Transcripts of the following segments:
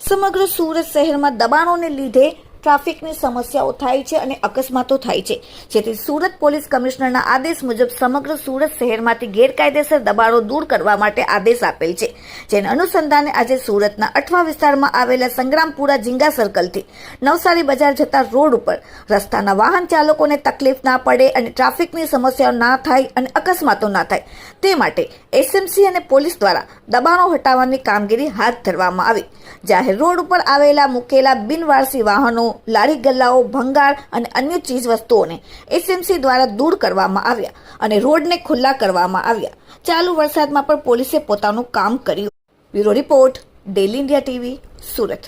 સમગ્ર સુરત શહેરમાં દબાણોને લીધે ટ્રાફિકની સમસ્યાઓ થાય છે અને અકસ્માતો થાય છે. જેથી સુરત પોલીસ કમિશનરના આદેશ મુજબ સમગ્ર સુરત શહેરમાંથી ગેરકાયદેસર દબાણો દૂર કરવા માટે આદેશ આપેલ છે. જેને અનુસંધાને આજે સુરતના અઠવા વિસ્તારમાં આવેલા સંગ્રામપુરા ઝીંગા સર્કલથી નવસારી બજાર જતા રોડ ઉપર રસ્તાના વાહન ચાલકોને તકલીફ ના પડે અને ટ્રાફિકની સમસ્યાઓ ના થાય અને અકસ્માતો ના થાય. તે માટે એસએમસી અને પોલીસ દ્વારા દબાણો હટાવવાની કામગીરી હાથ ધરવામાં આવી. જાહેર રોડ ઉપર આવેલા મૂકેલા બિનવારસી વાહનો લારી ગલ્લાઓ, ભંગાર અને અન્ય ચીજવસ્તુઓને એસએમસી દ્વારા દૂર કરવામાં આવ્યા અને રોડને ખુલ્લા કરવામાં આવ્યા. ચાલુ વરસાદમાં પણ પોલીસે પોતાનું કામ કર્યું. Bureau report daily India TV, Surat.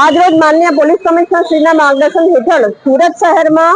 આજરોજ માન્ય પોલીસ કમિશનર શ્રીના માર્ગદર્શન હેઠળ સુરત શહેરમાં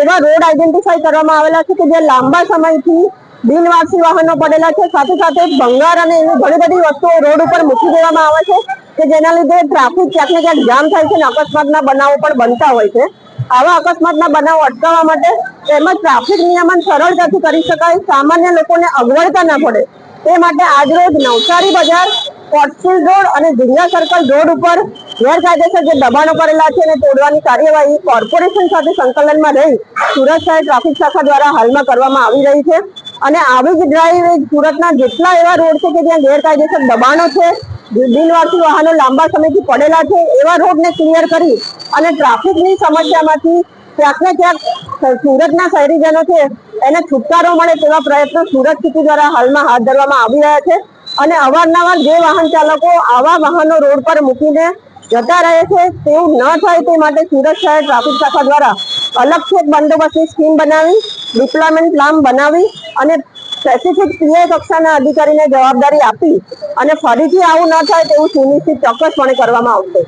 એવા રોડ આઈડેન્ટિફાઈ કરવામાં આવેલા છે કે જે લાંબા સમયથી બિનવારસી વાહનો પડેલા છે. સાથે સાથે ભંગાર અને એવી ઘણી બધી વસ્તુઓ રોડ ઉપર મૂકી દેવામાં આવે છે. કે જેના લીધે ટ્રાફિક ક્યાંક ક્યાંક જામ થાય છે અને અકસ્માતના બનાવો પણ બનતા હોય છે. આવા અકસ્માતના બનાવો અટકાવવા માટે તેમજ ટ્રાફિક નિયમન સરળતાથી કરી શકાય. સામાન્ય લોકોને અગવડતા ના પડે. તે માટે આજરોજ નવસારી બજાર કોટફિલ્ડ રોડ અને ઝીંગા સર્કલ રોડ ઉપર ગેરકાયદેસર જે દબાણો કરેલા છે અને તોડવાની કાર્યવાહી કોર્પોરેશન સાથે સંકલનમાં રહી સુરત શહેર ટ્રાફિક શાખા દ્વારા હાલમાં કરવામાં આવી રહી છે. અને આવી જ ડ્રાઈવ સુરતના જેટલા એવા રોડ છે કે જ્યાં ગેરકાયદેસર દબાણો છે બિનવારસી વાહનો લાંબા સમયથી પડેલા છે, એવા રોડને ક્લિયર કરી અને ટ્રાફિકની સમસ્યામાંથી ક્યાંક ને ક્યાંક સુરતના શહેરીજનો છે, એને છુટકારો મળે તેવા પ્રયત્નો સુરત સિટી દ્વારા હાલમાં હાથ ધરવામાં આવી રહ્યા છે અને અવારનવાર જે વાહન ચાલકો આવા વાહનો રોડ પર મૂકીને જતા રહે છે, તેવું ન થાય તે માટે સુરત શહેર ટ્રાફિક શાખા દ્વારા અલગથી એક બંદોબસ્તની સ્કીમ બનાવી ડિપ્લોયમેન્ટ પ્લાન બનાવી અને સ્પેસિફિક સીએ કક્ષાના અધિકારીને જવાબદારી આપી અને ફરીથી આવું ન થાય તેવું સુનિશ્ચિત ચોક્કસપણે કરવામાં આવશે.